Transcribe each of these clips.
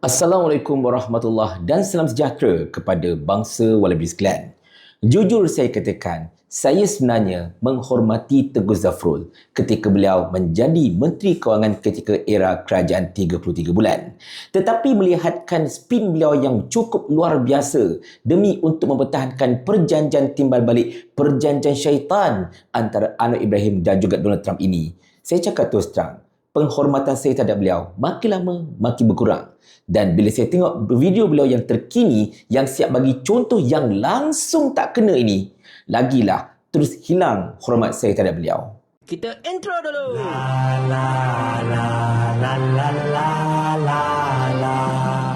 Assalamualaikum warahmatullahi dan salam sejahtera kepada bangsa Walabi sekalian. Jujur saya katakan, saya sebenarnya menghormati Teguh Zafrul ketika beliau menjadi Menteri Kewangan ketika era kerajaan 33 bulan. Tetapi melihatkan spin beliau yang cukup luar biasa demi untuk mempertahankan perjanjian timbal balik perjanjian syaitan antara Anwar Ibrahim dan juga Donald Trump ini, saya cakap terus terang, penghormatan saya terhadap beliau makin lama makin berkurang. Dan bila saya tengok video beliau yang terkini yang siap bagi contoh yang langsung tak kena ini, lagilah terus hilang hormat saya terhadap beliau. Kita intro dulu. La la la la la la la la.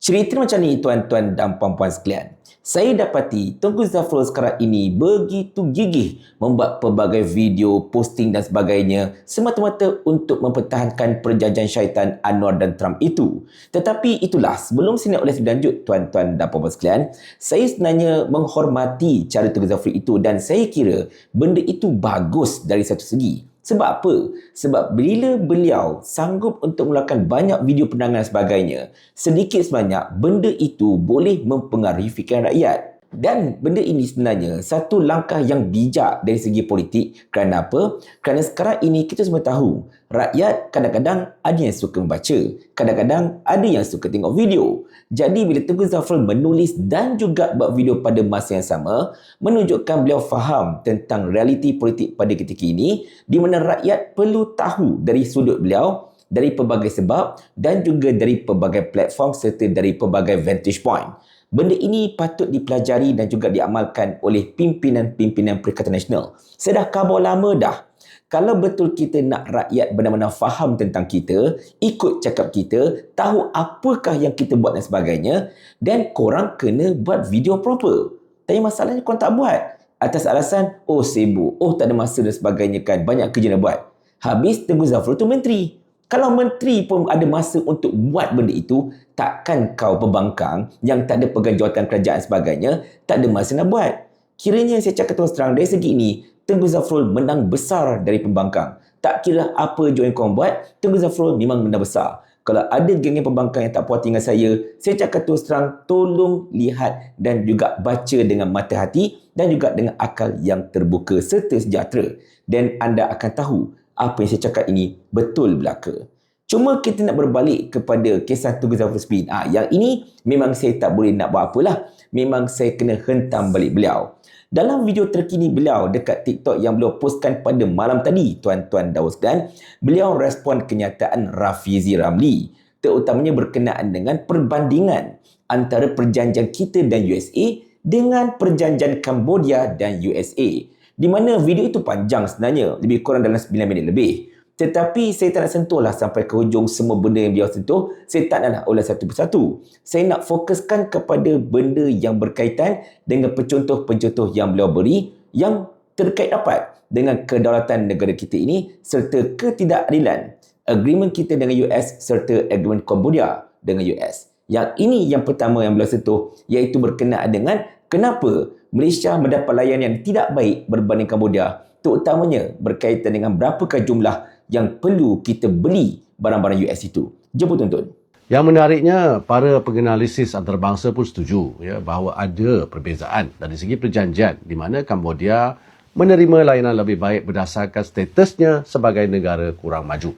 Cerita macam ni tuan-tuan dan puan-puan sekalian. Saya dapati Tengku Zafrul sekarang ini begitu gigih membuat pelbagai video, posting dan sebagainya semata-mata untuk mempertahankan perjanjian syaitan Anwar dan Trump itu. Tetapi itulah sebelum ulas lebih lanjut tuan-tuan dan puan-puan sekalian, saya sebenarnya menghormati cara Tengku Zafrul itu dan saya kira benda itu bagus dari satu segi. Sebab apa? Sebab bila beliau sanggup untuk melakukan banyak video penangan sebagainya, sedikit sebanyak benda itu boleh mempengaruhi fikiran rakyat. Dan benda ini sebenarnya satu langkah yang bijak dari segi politik. Kerana apa? Kerana sekarang ini kita semua tahu rakyat kadang-kadang ada yang suka membaca. Kadang-kadang ada yang suka tengok video. Jadi bila Tengku Zafrul menulis dan juga buat video pada masa yang sama, menunjukkan beliau faham tentang realiti politik pada ketika ini di mana rakyat perlu tahu dari sudut beliau dari pelbagai sebab dan juga dari pelbagai platform serta dari pelbagai vantage point. Benda ini patut dipelajari dan juga diamalkan oleh pimpinan-pimpinan Perikatan Nasional. Saya dah khabar lama dah. Kalau betul kita nak rakyat benar-benar faham tentang kita, ikut cakap kita, tahu apakah yang kita buat dan sebagainya, dan korang kena buat video proper. Tapi masalahnya korang tak buat. Atas alasan, oh sibuk, oh tak ada masa dan sebagainya kan, banyak kerja nak buat. Habis Tengku Zafrul tu menteri. Kalau menteri pun ada masa untuk buat benda itu, takkan kau pembangkang yang tak ada pegang jawatan kerajaan sebagainya, tak ada masa nak buat. Kiranya saya cakap terus terang dari segi ini, Tengku Zafrul menang besar dari pembangkang. Tak kira apa join kau buat, Tengku Zafrul memang menang besar. Kalau ada geng pembangkang yang tak puas dengan saya, saya cakap terus terang, tolong lihat dan juga baca dengan mata hati dan juga dengan akal yang terbuka serta sejahtera. Dan anda akan tahu apa yang saya cakap ini betul belaka. Cuma kita nak berbalik kepada kisah Tugu Zafar Spin. Ah, yang ini memang saya tak boleh nak buat apalah. Memang saya kena hentam balik beliau. Dalam video terkini beliau dekat TikTok yang beliau postkan pada malam tadi, tuan-tuan dan dan beliau respon kenyataan Rafizi Ramli terutamanya berkenaan dengan perbandingan antara perjanjian kita dan USA dengan perjanjian Cambodia dan USA di mana video itu panjang sebenarnya lebih kurang dalam 9 minit lebih. Tetapi saya tak nak sentuh lah sampai ke hujung semua benda yang beliau sentuh saya tak nak ulas satu persatu. Saya nak fokuskan kepada benda yang berkaitan dengan pencontoh-pencontoh yang beliau beri yang terkait dapat dengan kedaulatan negara kita ini serta ketidakadilan agreement kita dengan US serta agreement Cambodia dengan US yang ini yang pertama yang beliau sentuh iaitu berkenaan dengan kenapa Malaysia mendapat layanan yang tidak baik berbanding Cambodia terutamanya berkaitan dengan berapakah jumlah yang perlu kita beli barang-barang US itu. Jemput tuan-tuan. Yang menariknya, para penganalisis antarabangsa pun setuju ya, bahawa ada perbezaan dari segi perjanjian di mana Cambodia menerima layanan lebih baik berdasarkan statusnya sebagai negara kurang maju.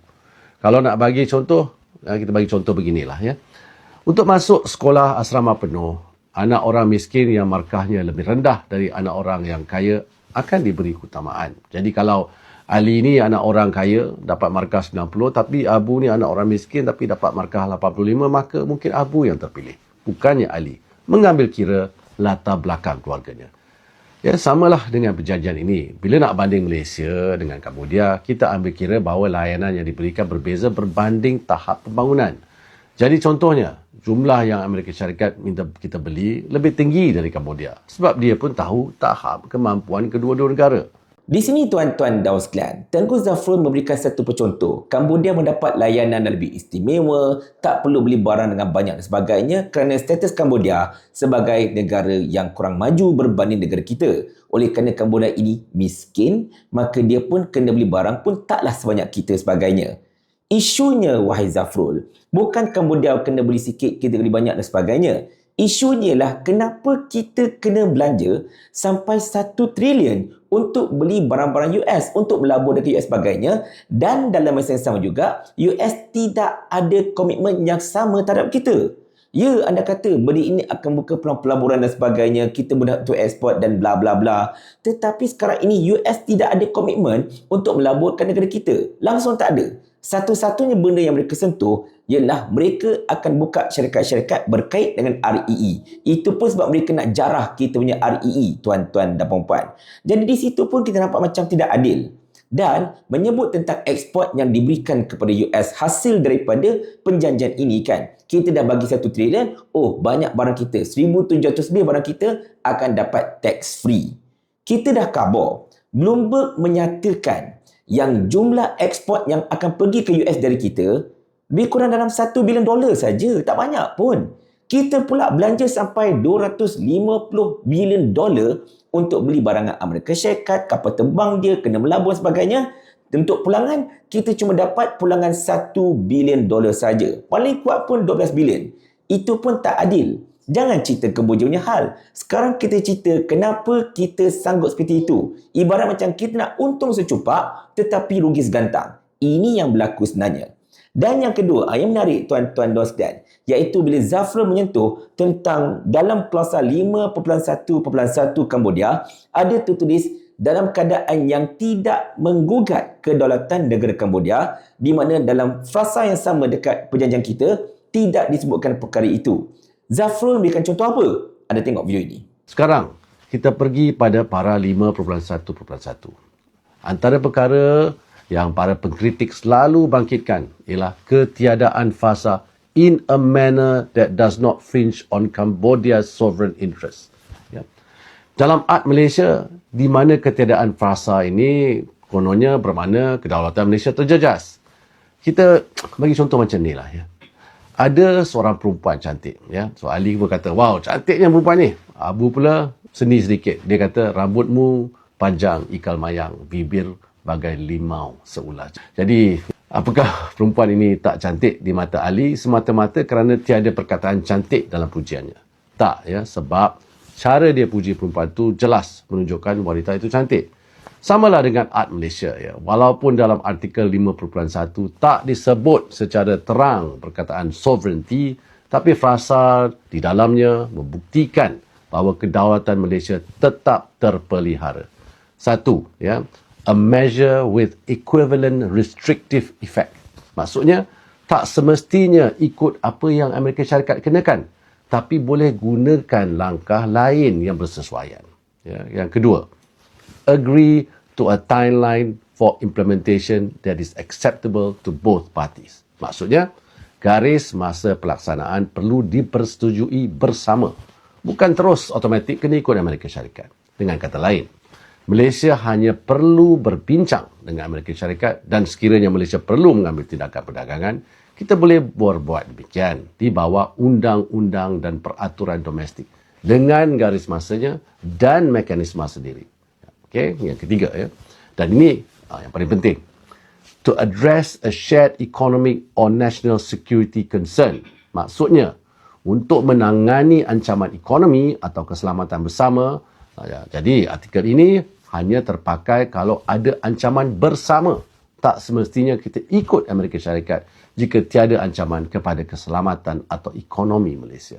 Kalau nak bagi contoh, ya, kita bagi contoh beginilah. ya. Untuk masuk sekolah asrama penuh, anak orang miskin yang markahnya lebih rendah dari anak orang yang kaya akan diberi keutamaan. Jadi kalau Ali ni anak orang kaya dapat markah 90 tapi Abu ni anak orang miskin tapi dapat markah 85 maka mungkin Abu yang terpilih. Bukannya Ali. Mengambil kira latar belakang keluarganya. Ya, samalah dengan perjanjian ini. Bila nak banding Malaysia dengan Cambodia, kita ambil kira bahawa layanan yang diberikan berbeza berbanding tahap pembangunan. Jadi contohnya, jumlah yang Amerika Syarikat minta kita beli lebih tinggi dari Cambodia sebab dia pun tahu tahap kemampuan kedua-dua negara. Di sini tuan-tuan dan sekalian, Tengku Zafrul memberikan satu percontoh. Cambodia mendapat layanan yang lebih istimewa, tak perlu beli barang dengan banyak dan sebagainya kerana status Cambodia sebagai negara yang kurang maju berbanding negara kita. Oleh kerana Cambodia ini miskin, maka dia pun kena beli barang pun taklah sebanyak kita sebagainya. Isunya wahai Zafrul, bukan Cambodia kena beli sikit, kita beli banyak dan sebagainya. Isunya ialah kenapa kita kena belanja sampai 1 trilion untuk beli barang-barang US, untuk melabur dekat US sebagainya dan dalam masa yang sama juga, US tidak ada komitmen yang sama terhadap kita. Ya, anda kata benda ini akan buka peluang pelaburan dan sebagainya, kita mudah untuk ekspor dan bla bla bla. Tetapi sekarang ini US tidak ada komitmen untuk melaburkan negara kita. Langsung tak ada. Satu-satunya benda yang mereka sentuh ialah mereka akan buka syarikat-syarikat berkait dengan REE. Itu pun sebab mereka nak jarah kita punya REE, tuan-tuan dan puan-puan. Jadi di situ pun kita nampak macam tidak adil dan menyebut tentang ekspor yang diberikan kepada US hasil daripada perjanjian ini kan. Kita dah bagi satu trilion, oh banyak barang kita, 1,700 lebih barang kita akan dapat tax free. Kita dah khabar, Bloomberg menyatakan yang jumlah ekspor yang akan pergi ke US dari kita lebih kurang dalam 1 bilion dolar saja, tak banyak pun. Kita pula belanja sampai 250 bilion dolar untuk beli barangan Amerika Syarikat, kapal terbang dia, kena melabur sebagainya. Untuk pulangan, kita cuma dapat pulangan 1 bilion dolar saja. Paling kuat pun 12 bilion. Itu pun tak adil. Jangan cerita Kemboja punya hal. Sekarang kita cerita kenapa kita sanggup seperti itu. Ibarat macam kita nak untung secupak tetapi rugi segantang. Ini yang berlaku sebenarnya. Dan yang kedua, yang menarik tuan-tuan dan sekalian, iaitu bila Zafrul menyentuh tentang dalam klausa 5.1.1 Cambodia, ada tertulis dalam keadaan yang tidak menggugat kedaulatan negara Cambodia, di mana dalam frasa yang sama dekat perjanjian kita, tidak disebutkan perkara itu. Zafrul memberikan contoh apa? Anda tengok video ini. Sekarang, kita pergi pada para 5.1.1. Antara perkara yang para pengkritik selalu bangkitkan ialah ketiadaan fasa in a manner that does not fringe on Cambodia's sovereign interest. Ya. Dalam art Malaysia, di mana ketiadaan fasa ini kononnya bermakna kedaulatan Malaysia terjejas. Kita bagi contoh macam ni lah ya. Ada seorang perempuan cantik ya. So Ali pun kata, "Wow, cantiknya perempuan ni." Abu pula seni sedikit. Dia kata, "Rambutmu panjang ikal mayang, bibir bagai limau seulas. Jadi, apakah perempuan ini tak cantik di mata Ali semata-mata kerana tiada perkataan cantik dalam pujiannya? Tak ya, sebab cara dia puji perempuan itu jelas menunjukkan wanita itu cantik. Samalah dengan art Malaysia ya. Walaupun dalam artikel 5.1 tak disebut secara terang perkataan sovereignty, tapi frasa di dalamnya membuktikan bahawa kedaulatan Malaysia tetap terpelihara. Satu, ya, a measure with equivalent restrictive effect. Maksudnya, tak semestinya ikut apa yang Amerika Syarikat kenakan, tapi boleh gunakan langkah lain yang bersesuaian. Ya, yang kedua, agree to a timeline for implementation that is acceptable to both parties. Maksudnya, garis masa pelaksanaan perlu dipersetujui bersama. Bukan terus automatik kena ikut Amerika Syarikat. Dengan kata lain, Malaysia hanya perlu berbincang dengan Amerika Syarikat dan sekiranya Malaysia perlu mengambil tindakan perdagangan, kita boleh berbuat demikian di bawah undang-undang dan peraturan domestik dengan garis masanya dan mekanisme sendiri. Okey, yang ketiga ya. Dan ini ah, yang paling penting. To address a shared economic or national security concern. Maksudnya, untuk menangani ancaman ekonomi atau keselamatan bersama Ah, ya, jadi artikel ini hanya terpakai kalau ada ancaman bersama. Tak semestinya kita ikut Amerika Syarikat jika tiada ancaman kepada keselamatan atau ekonomi Malaysia.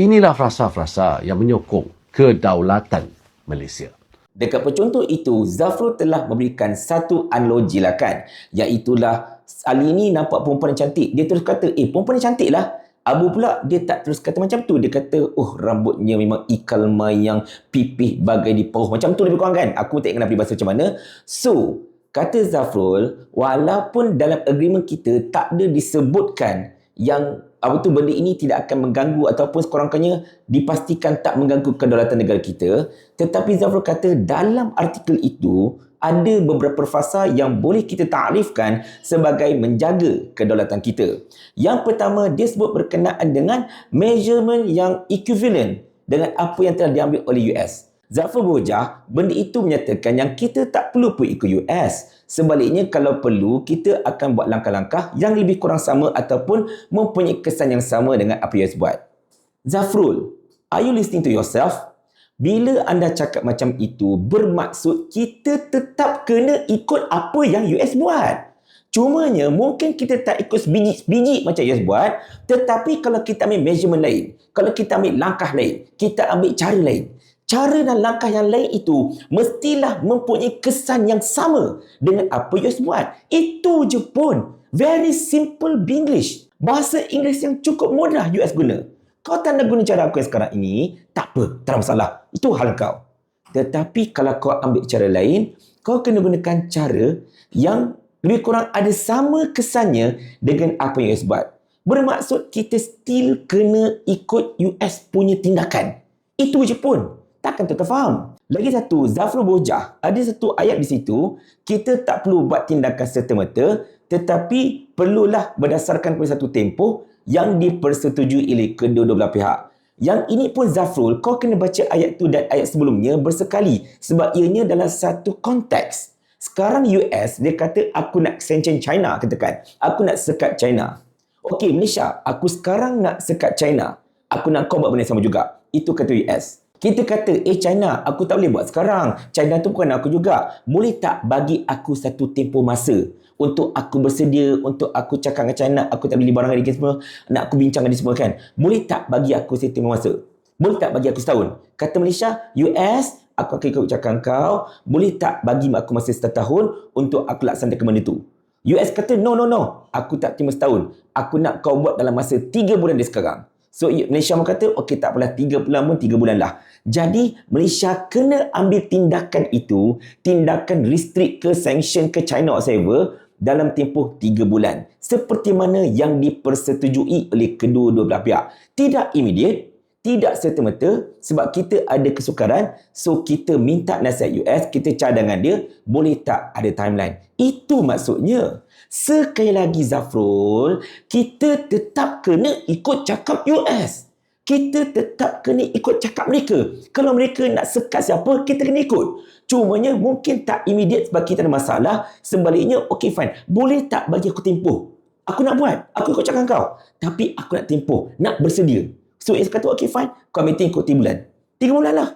Inilah frasa-frasa yang menyokong kedaulatan Malaysia. Dekat pencontoh itu, Zafrul telah memberikan satu analogi lah kan. Iaitulah, Ali ni nampak perempuan yang cantik. Dia terus kata, eh perempuan yang cantik lah. Abu pula dia tak terus kata macam tu. Dia kata, oh rambutnya memang ikal mayang pipih bagai di pauh. Macam tu lebih kurang kan? Aku tak ingat nak bahasa macam mana. So, kata Zafrul, walaupun dalam agreement kita tak ada disebutkan yang apa tu benda ini tidak akan mengganggu ataupun sekurang-kurangnya dipastikan tak mengganggu kedaulatan negara kita. Tetapi Zafrul kata dalam artikel itu, ada beberapa fasa yang boleh kita takrifkan sebagai menjaga kedaulatan kita. Yang pertama, dia sebut berkenaan dengan measurement yang equivalent dengan apa yang telah diambil oleh US. Zafar Bojah, benda itu menyatakan yang kita tak perlu pun ikut US Sebaliknya kalau perlu kita akan buat langkah-langkah yang lebih kurang sama ataupun mempunyai kesan yang sama dengan apa US buat. Zafrul, are you listening to yourself? Bila anda cakap macam itu, bermaksud kita tetap kena ikut apa yang US buat. Cumanya mungkin kita tak ikut sebiji-sebiji macam US buat, tetapi kalau kita ambil measurement lain, kalau kita ambil langkah lain, kita ambil cara lain, cara dan langkah yang lain itu mestilah mempunyai kesan yang sama dengan apa US buat. Itu je pun. Very simple Binglish. Bahasa Inggeris yang cukup mudah US guna. Kau tak nak guna cara aku yang sekarang ini, tak apa, tak ada masalah. Itu hal kau. Tetapi kalau kau ambil cara lain, kau kena gunakan cara yang lebih kurang ada sama kesannya dengan apa yang US buat. Bermaksud kita still kena ikut US punya tindakan. Itu je pun. Takkan tu faham. Lagi satu, Zafrul Bojah. Ada satu ayat di situ, kita tak perlu buat tindakan serta-merta, tetapi perlulah berdasarkan kepada satu tempoh yang dipersetujui oleh kedua-dua belah pihak. Yang ini pun Zafrul, kau kena baca ayat tu dan ayat sebelumnya bersekali sebab ianya dalam satu konteks. Sekarang US, dia kata aku nak sanction China, katakan. Aku nak sekat China. Okey, Malaysia, aku sekarang nak sekat China. Aku nak kau buat benda sama juga. Itu kata US. Kita kata, eh China, aku tak boleh buat sekarang. China tu bukan aku juga. Boleh tak bagi aku satu tempoh masa? untuk aku bersedia, untuk aku cakap dengan China, aku tak beli barang lagi semua, nak aku bincang dengan semua kan. Boleh tak bagi aku setting masa? Boleh tak bagi aku setahun? Kata Malaysia, US, aku akan ikut cakap kau, boleh tak bagi aku masa setahun untuk aku laksanakan benda tu? US kata, no, no, no. Aku tak terima setahun. Aku nak kau buat dalam masa tiga bulan dari sekarang. So, Malaysia pun kata, okey tak apalah, tiga bulan pun tiga bulan lah. Jadi, Malaysia kena ambil tindakan itu, tindakan restrict ke sanction ke China whatever, dalam tempoh 3 bulan seperti mana yang dipersetujui oleh kedua-dua belah pihak. Tidak immediate, tidak serta-merta sebab kita ada kesukaran so kita minta nasihat US, kita cadangan dia boleh tak ada timeline. Itu maksudnya. Sekali lagi Zafrul, kita tetap kena ikut cakap US. Kita tetap kena ikut cakap mereka. Kalau mereka nak sekat siapa, kita kena ikut. Cumanya mungkin tak immediate sebab kita ada masalah. Sebaliknya, okay fine. Boleh tak bagi aku tempoh? Aku nak buat. Aku ikut cakap kau. Tapi aku nak tempoh. Nak bersedia. So, Is kata, okay fine. Kau meeting ikut 3 bulan. 3 bulan lah.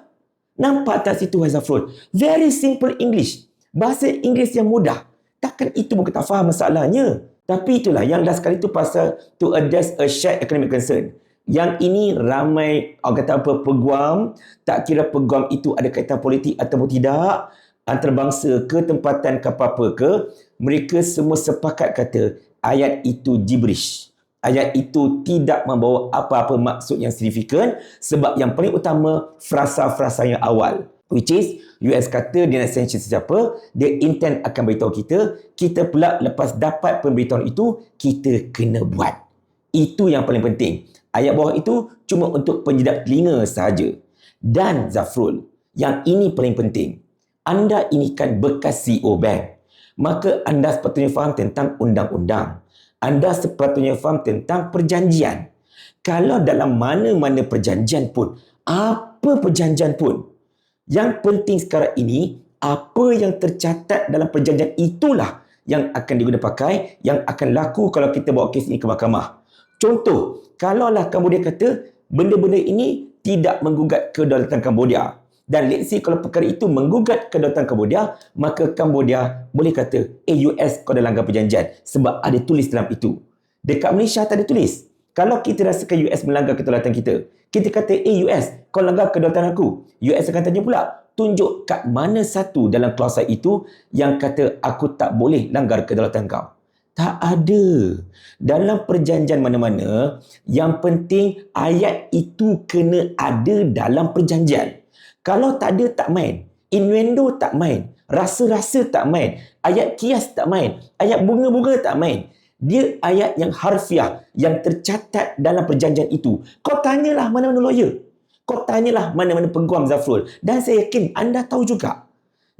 Nampak tak situ Hazafrul? Very simple English. Bahasa Inggeris yang mudah. Takkan itu pun kita faham masalahnya. Tapi itulah yang last kali tu pasal to address a shared economic concern. Yang ini ramai orang kata apa peguam, tak kira peguam itu ada kaitan politik ataupun tidak, antarabangsa ke tempatan ke apa-apa ke, mereka semua sepakat kata ayat itu gibberish. Ayat itu tidak membawa apa-apa maksud yang signifikan sebab yang paling utama frasa-frasa yang awal. Which is, US kata dia nak sanction sesiapa, dia intent akan beritahu kita, kita pula lepas dapat pemberitahuan itu, kita kena buat. Itu yang paling penting. Ayat bawah itu cuma untuk penjedap telinga sahaja. Dan Zafrul, yang ini paling penting. Anda ini kan bekas CEO bank. Maka anda sepatutnya faham tentang undang-undang. Anda sepatutnya faham tentang perjanjian. Kalau dalam mana-mana perjanjian pun, apa perjanjian pun, yang penting sekarang ini, apa yang tercatat dalam perjanjian itulah yang akan digunakan pakai, yang akan laku kalau kita bawa kes ini ke mahkamah. Contoh, kalaulah Cambodia kata benda-benda ini tidak menggugat kedaulatan Cambodia dan let's say kalau perkara itu menggugat kedaulatan Cambodia, maka Cambodia boleh kata, eh US kau dah langgar perjanjian sebab ada tulis dalam itu. Dekat Malaysia tak ada tulis. Kalau kita rasakan US melanggar kedaulatan kita, kita kata, eh US, kau langgar kedaulatan aku. US akan tanya pula, tunjuk kat mana satu dalam klausa itu yang kata aku tak boleh langgar kedaulatan kau. Tak ada. Dalam perjanjian mana-mana, yang penting ayat itu kena ada dalam perjanjian. Kalau tak ada, tak main. Innuendo tak main. Rasa-rasa tak main. Ayat kias tak main. Ayat bunga-bunga tak main. Dia ayat yang harfiah, yang tercatat dalam perjanjian itu. Kau tanyalah mana-mana lawyer. Kau tanyalah mana-mana peguam Zafrul. Dan saya yakin anda tahu juga.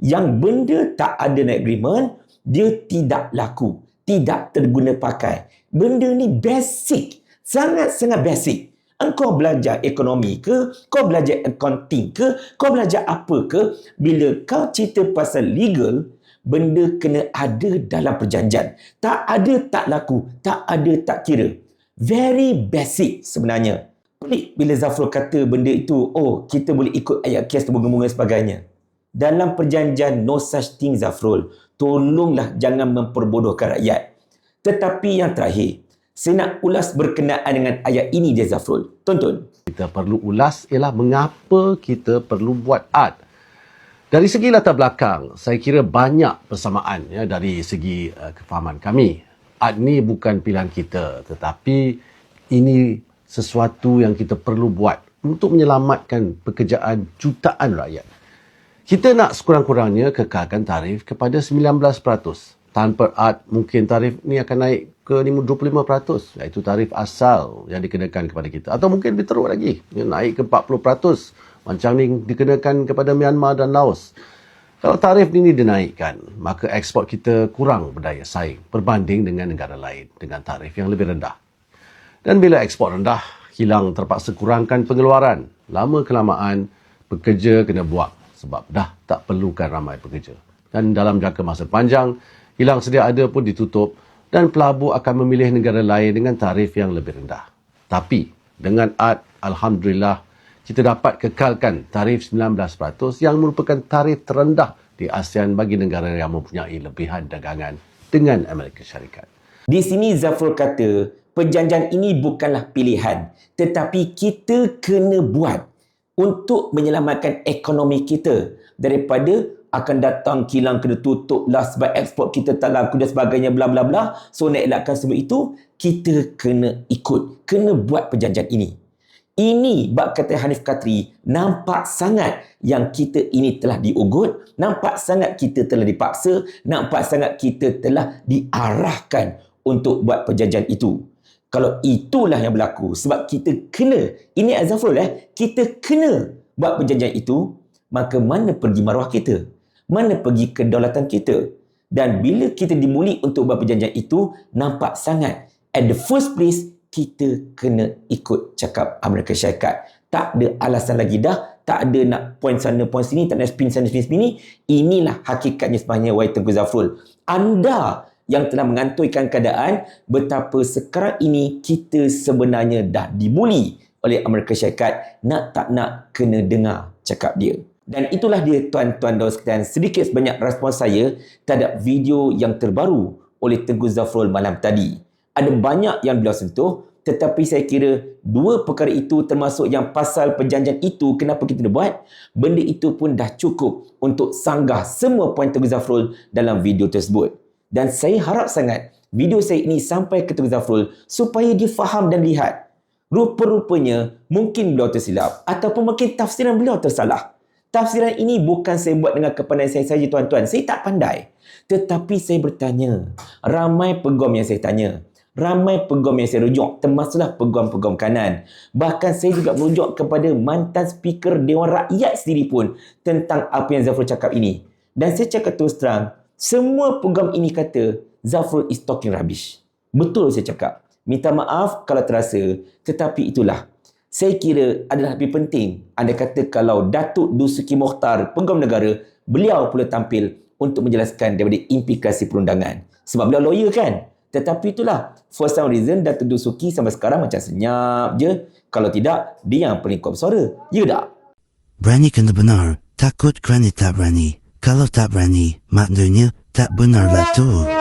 Yang benda tak ada dalam agreement, dia tidak laku tidak terguna pakai. Benda ni basic. Sangat-sangat basic. Engkau belajar ekonomi ke? Kau belajar accounting ke? Kau belajar apa ke? Bila kau cerita pasal legal, benda kena ada dalam perjanjian. Tak ada tak laku, tak ada tak kira. Very basic sebenarnya. Pelik bila Zafrul kata benda itu, oh kita boleh ikut ayat kias bunga-bunga sebagainya. Dalam perjanjian no such thing Zafrul. Tolonglah jangan memperbodohkan rakyat. Tetapi yang terakhir, saya nak ulas berkenaan dengan ayat ini dia Zafrul. Tonton. Kita perlu ulas ialah mengapa kita perlu buat art. Dari segi latar belakang, saya kira banyak persamaan ya dari segi uh, kefahaman kami. Art ni bukan pilihan kita tetapi ini sesuatu yang kita perlu buat untuk menyelamatkan pekerjaan jutaan rakyat. Kita nak sekurang-kurangnya kekalkan tarif kepada 19%. Tanpa art mungkin tarif ni akan naik ke 25% iaitu tarif asal yang dikenakan kepada kita atau mungkin diteruk lagi ya, naik ke 40% macam ni dikenakan kepada Myanmar dan Laos. Kalau tarif ini dinaikkan, maka ekspor kita kurang berdaya saing berbanding dengan negara lain dengan tarif yang lebih rendah. Dan bila ekspor rendah, hilang terpaksa kurangkan pengeluaran. Lama kelamaan, pekerja kena buang sebab dah tak perlukan ramai pekerja. Dan dalam jangka masa panjang, hilang sedia ada pun ditutup dan pelabur akan memilih negara lain dengan tarif yang lebih rendah. Tapi dengan AD, Alhamdulillah, kita dapat kekalkan tarif 19% yang merupakan tarif terendah di ASEAN bagi negara yang mempunyai lebihan dagangan dengan Amerika Syarikat. Di sini Zafrul kata, perjanjian ini bukanlah pilihan, tetapi kita kena buat untuk menyelamatkan ekonomi kita daripada akan datang kilang kena tutup lah sebab ekspor kita tak laku dan sebagainya bla bla bla. So nak elakkan sebab itu, kita kena ikut, kena buat perjanjian ini. Ini bab kata Hanif Katri nampak sangat yang kita ini telah diugut, nampak sangat kita telah dipaksa, nampak sangat kita telah diarahkan untuk buat perjanjian itu. Kalau itulah yang berlaku sebab kita kena, ini Azafrul eh, kita kena buat perjanjian itu, maka mana pergi maruah kita? Mana pergi kedaulatan kita? Dan bila kita dimuli untuk buat perjanjian itu, nampak sangat at the first place kita kena ikut cakap Amerika Syarikat. Tak ada alasan lagi dah. Tak ada nak point sana, point sini. Tak ada spin sana, spin sini. Inilah hakikatnya sebenarnya Wai Tengku Zafrul. Anda yang telah mengantuikan keadaan betapa sekarang ini kita sebenarnya dah dibuli oleh Amerika Syarikat nak tak nak kena dengar cakap dia. Dan itulah dia tuan-tuan dan sekalian sedikit sebanyak respon saya terhadap video yang terbaru oleh Tengku Zafrul malam tadi. Ada banyak yang beliau sentuh tetapi saya kira dua perkara itu termasuk yang pasal perjanjian itu kenapa kita buat. Benda itu pun dah cukup untuk sanggah semua poin Teguh Zafrul dalam video tersebut. Dan saya harap sangat video saya ini sampai ke Teguh Zafrul supaya dia faham dan lihat. Rupa-rupanya mungkin beliau tersilap ataupun mungkin tafsiran beliau tersalah tafsiran ini bukan saya buat dengan kepandaian saya saja tuan-tuan. Saya tak pandai. Tetapi saya bertanya. Ramai pegom yang saya tanya. Ramai peguam yang saya rujuk. Termasuklah peguam-peguam kanan. Bahkan saya juga merujuk kepada mantan speaker Dewan Rakyat sendiri pun tentang apa yang Zafrul cakap ini. Dan saya cakap terus terang semua peguam ini kata Zafrul is talking rubbish. Betul saya cakap. Minta maaf kalau terasa tetapi itulah saya kira adalah lebih penting anda kata kalau Datuk Dusuki Mokhtar peguam negara beliau pula tampil untuk menjelaskan daripada implikasi perundangan sebab beliau lawyer kan tetapi itulah, for some reason Datuk Dusuki sampai sekarang macam senyap je. Kalau tidak, dia yang paling kuat bersuara. Ya tak? Berani kena benar, takut kerana tak berani. Kalau tak berani, maknanya tak benar lah tu.